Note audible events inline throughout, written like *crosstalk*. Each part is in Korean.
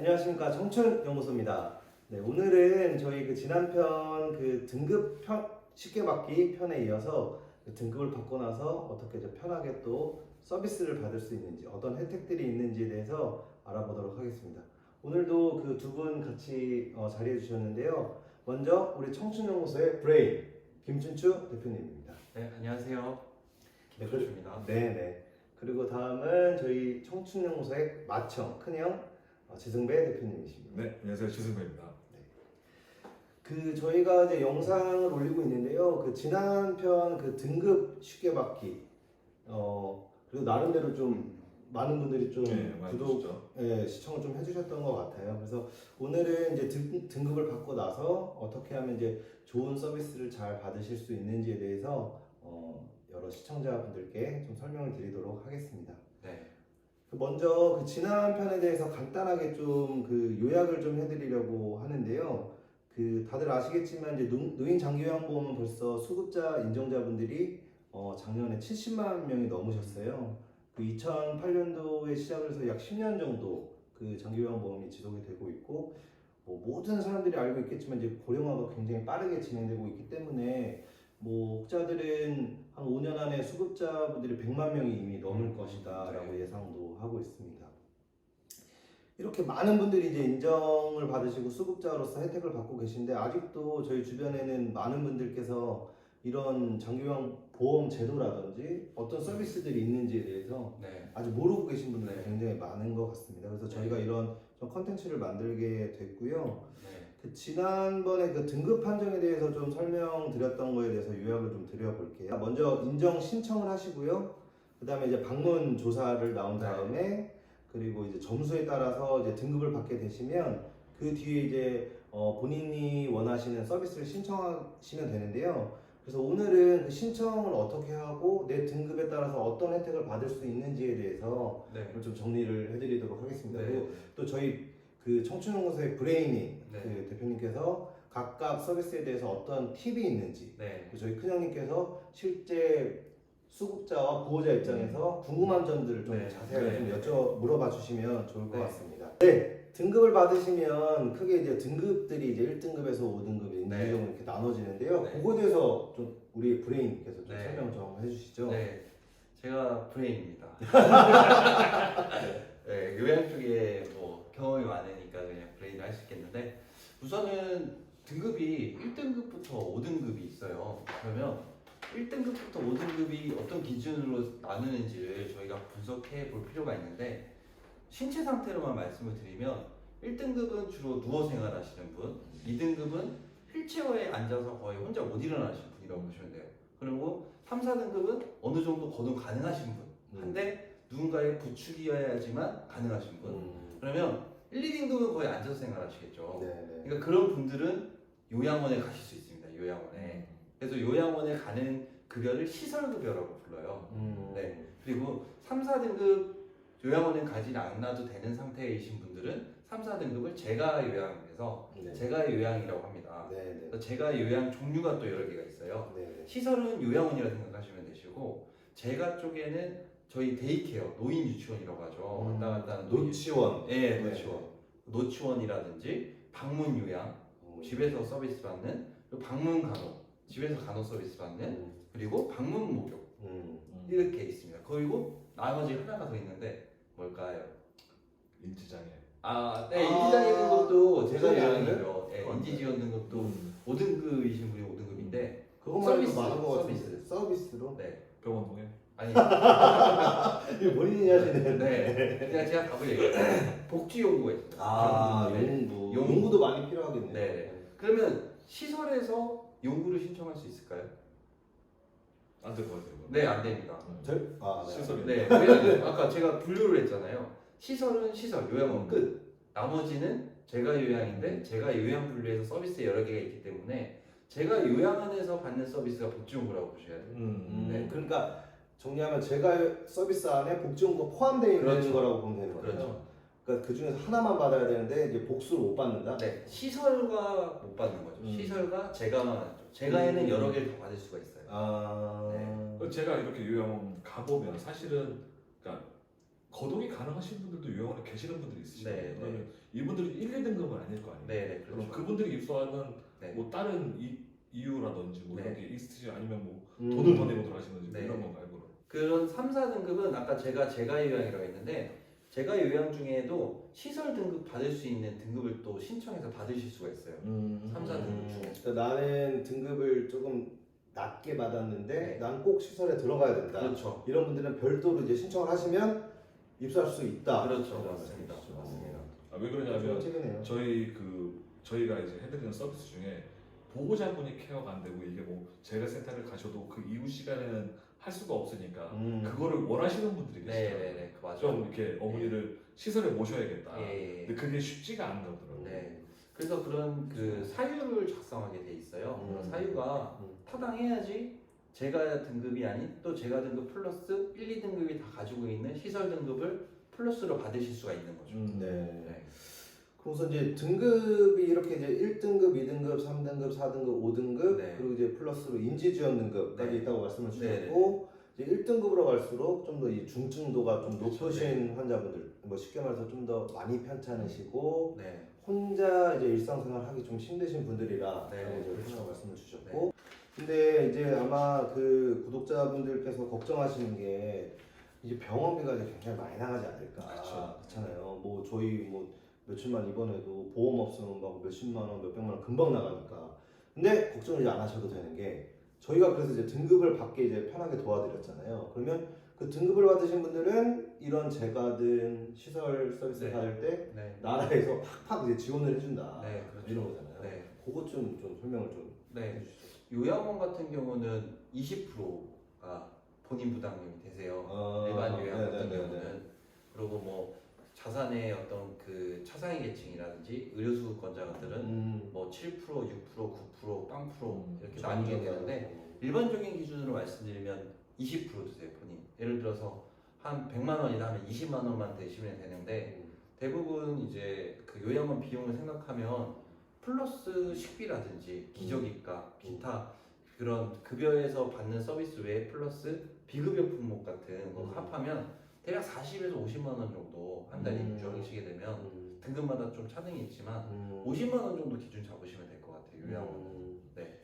안녕하십니까 청춘 연구소입니다. 네, 오늘은 저희 그 지난 편 그 등급 편 쉽게 받기 편에 이어서 그 등급을 받고 나서 어떻게 이제 편하게 또 서비스를 받을 수 있는지 어떤 혜택들이 있는지에 대해서 알아보도록 하겠습니다. 오늘도 그 두 분 같이 어, 자리해 주셨는데요. 먼저 우리 청춘 연구소의 브레인 김춘추 대표님입니다. 네, 안녕하세요. 네, 김철주입니다. 네 네. 그리고 다음은 저희 청춘 연구소의 마청 큰형 어, 지승배 대표님이십니다. 네, 안녕하세요. 지승배입니다. 그 저희가 이제 영상을 올리고 있는데요. 그 지난 편 그 등급 쉽게 받기 어 그리고 나름대로 좀 많은 분들이 좀 네, 많이 구독 보시죠. 예, 시청을 좀 해주셨던 것 같아요. 그래서 오늘은 이제 등, 등급을 받고 나서 어떻게 하면 이제 좋은 서비스를 잘 받으실 수 있는지에 대해서 어, 여러 시청자분들께 좀 설명을 드리도록 하겠습니다. 네, 그 먼저 그 지난 편에 대해서 간단하게 좀 그 요약을 좀 해드리려고 하는데요. 그 다들 아시겠지만 이제 노- 노인 장기요양보험은 벌써 수급자 인정자분들이 어 작년에 70만 명이 넘으셨어요. 그 2008년도에 시작을 해서 약 10년 정도 그 장기요양보험이 지속이 되고 있고 뭐 모든 사람들이 알고 있겠지만 이제 고령화가 굉장히 빠르게 진행되고 있기 때문에 뭐 혹자들은 한 5년 안에 수급자분들이 100만 명이 이미 넘을 것이다라고 예상도 하고 있습니다. 이렇게 많은 분들이 이제 인정을 받으시고 수급자로서 혜택을 받고 계신데 아직도 저희 주변에는 많은 분들께서 이런 장기요양 보험 제도라든지 어떤 서비스들이 있는지에 대해서 네, 아직 모르고 계신 분들이 네. 굉장히 많은 것 같습니다. 그래서 저희가 이런 좀 컨텐츠를 만들게 됐고요. 네, 그 지난번에 그 등급 판정에 대해서 좀 설명드렸던 거에 대해서 요약을 좀 드려볼게요. 먼저 인정 신청을 하시고요. 그 다음에 이제 방문 조사를 나온 네. 다음에 그리고 이제 점수에 따라서 이제 등급을 받게 되시면 그 뒤에 이제 어 본인이 원하시는 서비스를 신청하시면 되는데요. 그래서 오늘은 그 신청을 어떻게 하고 내 등급에 따라서 어떤 혜택을 받을 수 있는지에 대해서 네, 좀 정리를 해드리도록 하겠습니다. 그리고 네, 또 저희 그 청춘연구소의 브레인이 네. 그 대표님께서 각각 서비스에 대해서 어떤 팁이 있는지 네, 그리고 저희 큰형님께서 실제 수급자와 보호자 입장에서 궁금한 점들을 좀 네. 자세하게 네. 좀 여쭤 물어봐 주시면 좋을 것 네. 같습니다. 네. 등급을 받으시면 크게 이제 등급들이 이제 1등급에서 5등급, 이제 네. 이렇게 나눠지는데요. 네. 그거에 대해서 좀 우리 브레인께서 좀 네. 설명 좀 해주시죠. 네, 제가 브레인입니다. *laughs* 네, 요양 쪽에 뭐 경험이 많으니까 그냥 브레인을 할수 있겠는데 우선은 등급이 1등급부터 5등급이 있어요. 그러면 1등급부터 5등급이 어떤 기준으로 나누는지를 저희가 분석해 볼 필요가 있는데 신체 상태로만 말씀을 드리면 1등급은 주로 누워 생활하시는 분, 2등급은 휠체어에 앉아서 거의 혼자 못 일어나시는 분이라고 보시면 돼요. 그리고 3, 4등급은 어느 정도 거동 가능하신 분. 음. 한데 누군가의 부축이어야지만 가능하신 분. 음. 그러면 1, 2등급은 거의 앉아서 생활 하시겠죠. 네, 네. 그러니까 그런 분들은 요양원에 가실 수 있습니다. 요양원에. 그래서 요양원에 가는 급여를 시설급여라고 불러요. 음. 네. 그리고 3, 4등급 요양원에 가지 않아도 되는 상태이신 분들은 3, 4등급을 제가 요양에서 네. 제가 요양이라고 합니다. 네, 네. 제가 요양 종류가 또 여러 개가 있어요. 네, 네. 시설은 요양원이라 생각하시면 되시고 제가 쪽에는 저희 데이케어 노인 유치원이라고 하죠. 음. 왔다 갔다 하는 노인 노치원. 예, 네. 노치원. 노치원이라든지 방문 요양, 음. 집에서 서비스 받는, 그리고 방문 간호, 집에서 간호 서비스 받는, 음. 그리고 방문 목욕 음. 이렇게 있습니다. 그리고 나머지 하나가 더 있는데 뭘까요? 인지장애. 아, 네, 아, 인지장애 등급도 제가 인지장애 요양이죠. 예, 인지 지원 등급도 음. 5등급이신 분이 5등급인데, 그것만 해도 서비스, 많은 것 같은데 서비스. 서비스로? 네, 병원 동에. 아니, 이거 본인이 하시는 네, 그냥 제가 답을 얘기해요. *clears throat* 복지 연구가 있어요. 아 네. 연구 연구. 연구도 많이 필요하겠네요 네. 그러면 시설에서 연구를 신청할 수 있을까요? 안될 것 같아요. 이거. 네, 안 됩니다. 절? 아 네. 시설이. 네, 왜냐면 아까 제가 분류를 했잖아요. 시설은 시설, 요양원 끝. 나머지는 제가 요양인데 제가 요양 분류해서 서비스 여러 개가 있기 때문에 제가 요양원에서 받는 서비스가 복지연구라고 보셔야 돼요. 음. 음, 네. 그러니까 정리하면 제가 서비스 안에 복지연구가 포함되어 있는 그렇죠. 거라고 보면 되는 거죠 그렇죠. 그러니까 그 중에서 하나만 받아야 되는데 이제 복수를 못 받는다 네, 시설과 못 받는 거죠. 음. 시설과 제가만 하죠. 제가에는 음. 여러 개를 더 받을 수가 있어요. 아 네. 그 제가 이렇게 요양원 가보면 사실은 그러니까 거동이 가능하신 분들도 요양원에 계시는 분들이 있으시거든요. 네, 네. 그러면 이분들이 1, 2등급은 아닐 거 아니에요. 네, 네, 그럼 그렇죠. 그분들이 입소하는 네. 뭐 다른 이, 이유라든지 뭐 이런 네. 게 있으시 아니면 뭐 음. 돈을 더 내고 들어가시는지 네. 이런 건가요? 그런 3, 4등급은 아까 제가 제가 요양이라고 했는데 제가 요양 중에도 시설 등급 받을 수 있는 등급을 또 신청해서 받으실 수가 있어요. 음. 3, 4등급 음, 중에. 그러니까 나는 등급을 조금 낮게 받았는데 네. 난꼭 시설에 들어가야 된다. 그렇죠. 이런 분들은 별도로 이제 신청을 하시면 입소할 수 있다. 그렇죠. 이런 맞습니다. 말씀이시죠. 맞습니다. 아, 왜 그러냐면. 저희 그 저희가 이제 해드리는 서비스 중에 보호자분이 케어가 안 되고 이게 뭐 재래센터를 가셔도 그 이후 시간에는 할 수가 없으니까 음. 그걸 원하시는 분들이 계시더라고요. 네네네. 그 맞아요. 좀 이렇게 어머니를 시설에 모셔야겠다. 예, 예. 근데 그게 쉽지가 않더라고요. 네. 그래서 그런 그 사유를 작성하게 돼 있어요. 그런 음. 사유가 음. 타당해야지 제가 등급이 아닌 또 제가 등급 플러스 1, 2등급이 다 가지고 있는 시설 등급을 플러스로 받으실 수가 있는 거죠. 음. 네. 네. 그래서 이제 등급이 이렇게 이제 1등급, 2등급, 3등급, 4등급, 5등급 네. 그리고 이제 플러스로 인지 지원 등급까지 네. 있다고 말씀을 네, 주셨고 이제 1등급으로 갈수록 좀 더 이 중증도가 좀 그렇죠. 높으신 환자분들 뭐 쉽게 말해서 좀 더 많이 편찮으시고 네. 혼자 이제 일상생활 하기 좀 힘드신 분들이라 네, 그렇죠. 말씀을 주셨고 근데 이제 아마 그 구독자분들께서 걱정하시는 게 이제 병원비가 이제 굉장히 많이 나가지 않을까 그렇죠. 그렇잖아요 뭐 저희 뭐 며칠만 입원해도 보험 없으면 막 몇십만 원 몇백만 원 금방 나가니까 근데 걱정을 이제 안 하셔도 되는 게 저희가 그래서 이제 등급을 받게 이제 편하게 도와드렸잖아요 그러면 그 등급을 받으신 분들은 이런 재가든 시설 서비스 네. 받을 때 네. 나라에서 팍팍 이제 지원을 해준다 네, 그렇죠. 이런 거잖아요. 네. 그것 좀, 좀 설명을 좀 네. 해주시죠. 요양원 같은 경우는 20%가 본인 부담금이 되세요. 아, 일반 요양 같은 네네네네. 경우는 그리고 뭐 자산의 어떤 그 차상위 계층이라든지 의료수급권자들은 음, 뭐 7%, 6%, 9%, 빵 프로 음, 이렇게 나뉘게 되는데 일반적인 기준으로 말씀드리면 20% 드세요 본인. 예를 들어서 한 100만 원이다 하면 20만 원만 대시면 되는데 음, 대부분 이제 그 요양원 비용을 생각하면 플러스 식비라든지 기저귀값, 기타 그런 급여에서 받는 서비스 외에 플러스 비급여 품목 같은 거 음. 합하면 대략 40에서 50만 원 정도 한 달에 음. 입주하시게 되면 음, 등급마다 좀 차등이 있지만 음, 50만 원 정도 기준 잡으시면 될 것 같아요 요양원. 음, 네.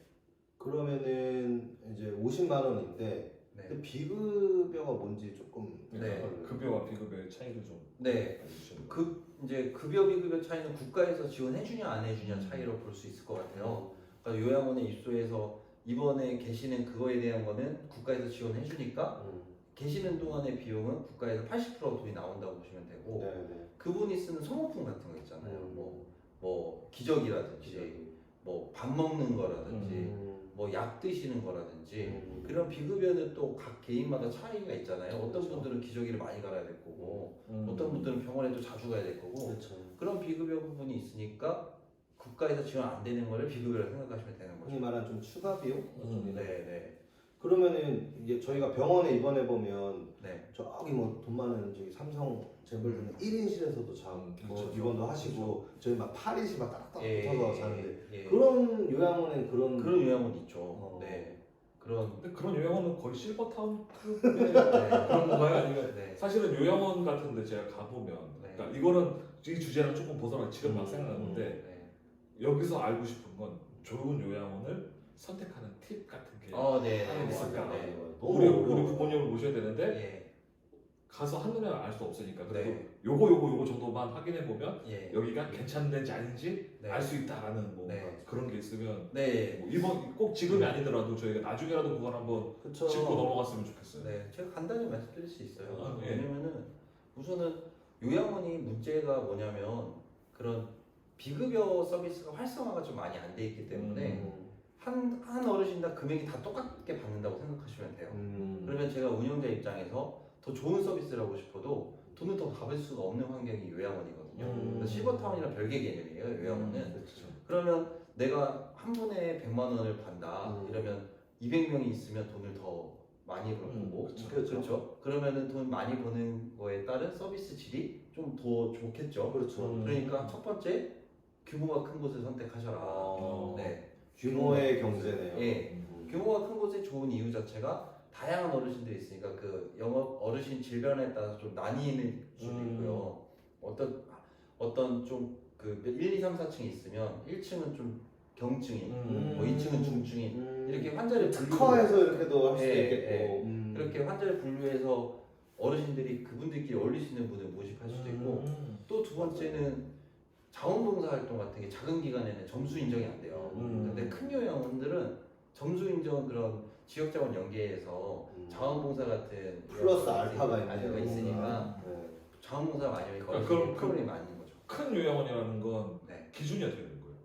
그러면은 이제 50만 원인데 네. 근데 비급여가 뭔지 조금 네. 급여와 비급여의 차이도 좀 네. 알려주시면 그 이제 급여 비급여 차이는 국가에서 지원해 주냐 안 해주냐 음. 차이로 볼 수 있을 것 같아요. 그러니까 요양원에 입소해서 이번에 계시는 그거에 대한 거는 국가에서 지원해 주니까 음, 계시는 동안의 비용은 국가에서 80% 돈이 나온다고 보시면 되고 네, 네. 그분이 쓰는 소모품 같은 거 있잖아요. 음. 뭐, 뭐 기저귀라든지 뭐 밥 먹는 거라든지 음, 뭐 약 드시는 거라든지 음, 그런 비급여는 또 각 개인마다 차이가 있잖아요. 어떤 그렇죠. 분들은 기저귀를 많이 갈아야 될 거고 음. 어떤 분들은 병원에도 자주 가야 될 거고 그렇죠. 그런 비급여 부분이 있으니까 국가에서 지원 안 되는 거를 비급여로 생각하시면 되는 흔히 거죠. 말하는 좀 추가 비용? 음, 네, 네, 그러면은 이제 저희가 병원에 입원해 보면 네, 저기 뭐 돈 많은 저기 삼성 재벌들은 1인실에서도 자, 뭐 그렇죠. 입원도 하시고 저희 막 8인실 막 따닥따닥 예, 붙어서 자는데 예. 그런 요양원엔 그런 그런 요양원 있죠. 어. 네, 그런 근데 그런 요양원은 거의 실버타운 *laughs* 급의 네, 그런 건가요? 아니면 네, 사실은 요양원 같은데 제가 가보면 네. 그러니까 이거는 이 주제랑 조금 벗어나 지금 막 음, 생각나는데 네. 여기서 알고 싶은 건 좋은 요양원을 선택하는 팁 같은 게 어, 네, 하나 네, 있을까? 네. 너무 우리 어려워. 우리 부모님을 모셔야 되는데 예, 가서 한눈에 알 수 없으니까 그래도 네. 요거 요거 요거 정도만 확인해 보면 예, 여기가 괜찮은지 아닌지 네. 알 수 있다라는 뭐 네. 그런 게 있으면 네, 뭐 이번 꼭 지금이 아니더라도 저희가 나중에라도 그걸 한번 그쵸. 짚고 넘어갔으면 좋겠어요. 네, 제가 간단히 말씀드릴 수 있어요. 아, 예. 왜냐면은 우선은 요양원이 문제가 뭐냐면 그런 비급여 서비스가 활성화가 좀 많이 안 돼 있기 때문에 음, 한, 한 어르신당 금액이 다 똑같게 받는다고 생각하시면 돼요. 음, 그러면 제가 운영자 입장에서 더 좋은 서비스를 하고 싶어도 돈을 더 받을 수가 없는 환경이 요양원이거든요. 음. 그래서 실버타운이랑 별개 개념이에요, 요양원은. 그렇죠. 그러면 내가 한 분에 100만 원을 판다. 음. 이러면 200명이 있으면 돈을 더 많이 벌 음, 거고. 그렇죠. 그렇죠. 그러면은 돈 많이 버는 거에 따른 서비스 질이 좀 더 좋겠죠. 그렇죠. 음. 그러니까 첫 번째 규모가 큰 곳을 선택하셔라. 어, 네. 규모의 경제네요. 예. 음. 규모가 큰 곳이 좋은 이유 자체가 다양한 어르신들이 있으니까 그 영업 어르신 질병에 따라서 좀 나뉘는 수도 음. 있고요. 어떤 어떤 좀 그 1, 2, 3, 4층이 있으면 1층은 좀 경증인, 음. 뭐 2층은 중증인 음. 이렇게 환자를 특화해서 이렇게도 할 수도 예, 있겠고. 예. 음. 이렇게 환자를 분류해서 어르신들이 그분들끼리 어울릴 수 있는 분을 모집할 수도 있고 음. 또 두 번째는 자원봉사 활동 같은 게 작은 기관에는 점수 인정이 안 돼요. 음. 근데 큰 요양원들은 점수 인정 그런 지역 자원 연계해서 음. 자원봉사 같은 플러스 알파가 알파가 있네요. 있으니까 네. 자원봉사 많이 하니까 그럼- 어르신들이 그럼- 프로그램이 많은 거죠. 큰 요양원이라는 건 네. 기준이 어떻게 되는 거예요?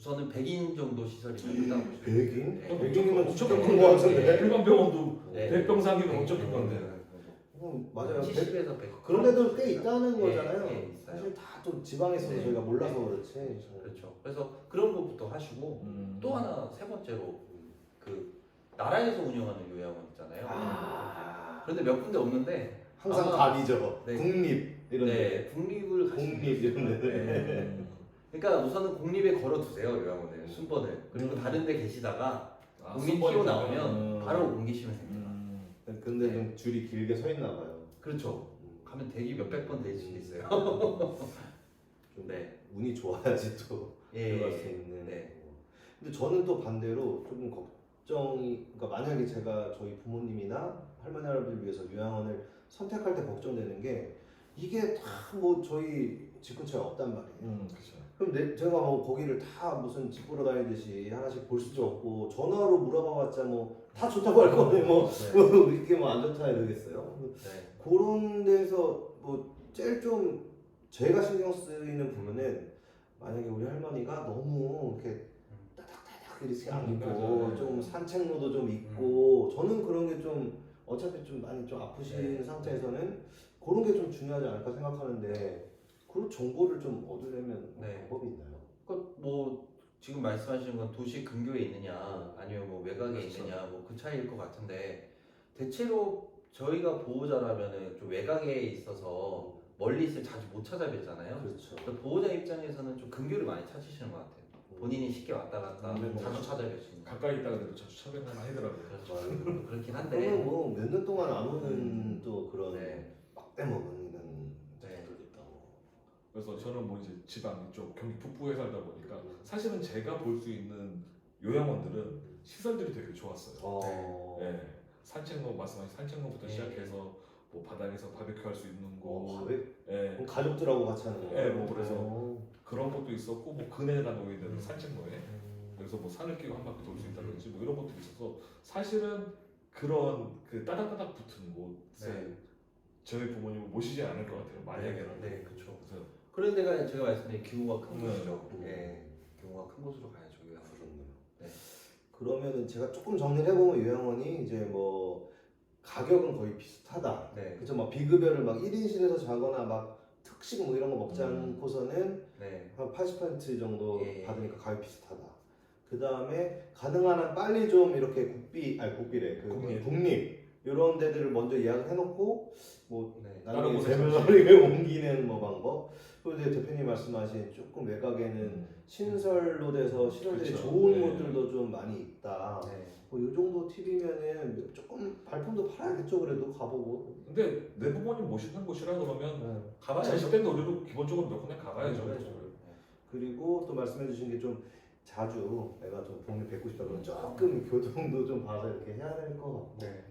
우선은 100인 정도 시설이 된다고 보시면 돼요. 백인? 네. 어, 백인이면 엄청 진짜 큰 큰거 같은데. 네. 일반 병원도 네. 백병상이면 엄청 큰 건데. 어, 맞아요. 백- 70에서 100. 그런 데도 꽤 있다는 예, 거잖아요. 예, 있어요. 사실 다 좀 지방에 있어서 네. 저희가 몰라서 네. 그렇지. 그렇죠. 그래서 그런 것부터 하시고 음. 또 하나 세 번째로 그 나라에서 운영하는 요양원 있잖아요. 아, 그런데 몇 군데 없는데 항상 아마- 답이죠. 네. 국립 이런 데. 네, 국립을 국립 이런 데. 네. 음. 그러니까 우선은 국립에 걸어두세요 요양원을 순번을 그리고 음. 다른 데 계시다가 아, 티오 되면. 나오면 음. 바로 옮기시면 됩니다. 음. 근데 좀 줄이 길게 서 있나 봐요. 그렇죠. 음. 가면 대기 몇백 번될 수도 있어요. *laughs* 좀 네, 운이 좋아야지 또 예, 들어갈 수 있는. 네. 근데 저는 또 반대로 조금 걱정이, 그러니까 만약에 제가 저희 부모님이나 할머니 할아버지를 위해서 요양원을 선택할 때 걱정되는 게 이게 다 뭐 저희 집 근처에 없단 말이에요. 음, 그렇죠. 그럼 내, 제가 뭐 거기를 다 무슨 집 보러 다니듯이 하나씩 볼 수도 없고 전화로 물어봐봤자 뭐 다 좋다고 할 거네 뭐 네. 이렇게 뭐 안 좋다 해야 되겠어요. 네. 그런 데서 뭐 제일 좀 제가 신경 쓰이는 부분은 만약에 우리 할머니가 너무 이렇게 따닥따닥 이렇게 안 음, 있고 맞아요. 좀 산책로도 좀 있고 저는 그런 게 좀 어차피 좀 많이 좀 아프신 네. 상태에서는 그런 게 좀 중요하지 않을까 생각하는데 그런 정보를 좀 얻으려면 뭐 네. 방법이 있나요? 그뭐 지금 말씀하시는 건 도시 근교에 있느냐 아니면 뭐 외곽에 그렇죠. 있느냐 뭐 그 차이일 것 같은데 대체로 저희가 보호자라면은 좀 외곽에 있어서 멀리 있을 자주 못 찾아뵙잖아요. 그렇죠. 보호자 입장에서는 좀 근교를 많이 찾으시는 것 같아요. 본인이 쉽게 왔다 갔다 음, 자주 뭐 찾아뵐 수 있는. 가까이 있다가 그래도 자주 찾아뵙는 아니더라고요. 그렇죠. 그렇긴 그러면 한데. 뭐몇 년 동안 안 오는 음. 또 그런 네. 네. 자들도 있다고. 그래서 저는 뭐 이제 지방 쪽 경기 북부에 살다 보니까 음. 사실은 제가 볼 수 있는 요양원들은 시설들이 되게 좋았어요. 어. 예, 산책로 말씀하신 산책로부터 예. 시작해서 뭐 바닥에서 바베큐 할 수 있는 어, 곳, 바베 예, 그럼 가족들하고 같이 하는 거예요? 예, 뭐 그래서 어. 그런 것도 있었고 뭐 놓여 있는 음. 산책로에 음. 그래서 뭐 산을 끼고 한 바퀴 돌 수 있다든지 뭐 이런 것도 있어서 사실은 그런 그 따닥따닥 붙은 곳에 네. 저희 부모님을 모시지 않을 것 같아요. 만약에는. 네, 그렇죠. 그래서 그런 데가 제가 말씀드린 규모가 큰 네. 곳이죠. 음. 예, 규모가 큰 곳으로 가야죠. 요양원. 그렇네요. 네. 그러면은 제가 조금 정리를 해보면 요양원이 이제 뭐 가격은 거의 비슷하다. 네, 그죠? 막 비급여를 막 1인실에서 자거나 막 특식 뭐 이런 거 먹지 음. 않고서는 네, 한 80% 정도 예. 받으니까 가격 비슷하다. 그 다음에 가능한 한 빨리 좀 이렇게 국비, 아니 국비래, 그 국립. 국립 이런 데들을 먼저 예약을 해놓고 뭐 네. 다른 나중에 곳에 재물을 옮기는 뭐 방법. 이제 대표님 말씀하신 조금 외곽에는 음. 신설로 돼서 시설들이 그쵸. 좋은 네. 곳들도 좀 많이 있다. 네. 뭐이 정도 팁이면은 조금 발품도 팔아야겠죠 그래도 가보고. 근데 내 부모님 모시는 곳이라 그러면 네. 가봐야죠. 자식 때는 우리도 기본적으로 몇 군데 가봐야죠. 가봐야죠. 그리고 또 말씀해 주신 게 좀 자주 내가 좀 부모님 뵙고 싶다 그러면 조금 교통도 좀 봐서 이렇게 해야 될 것 같고. 네.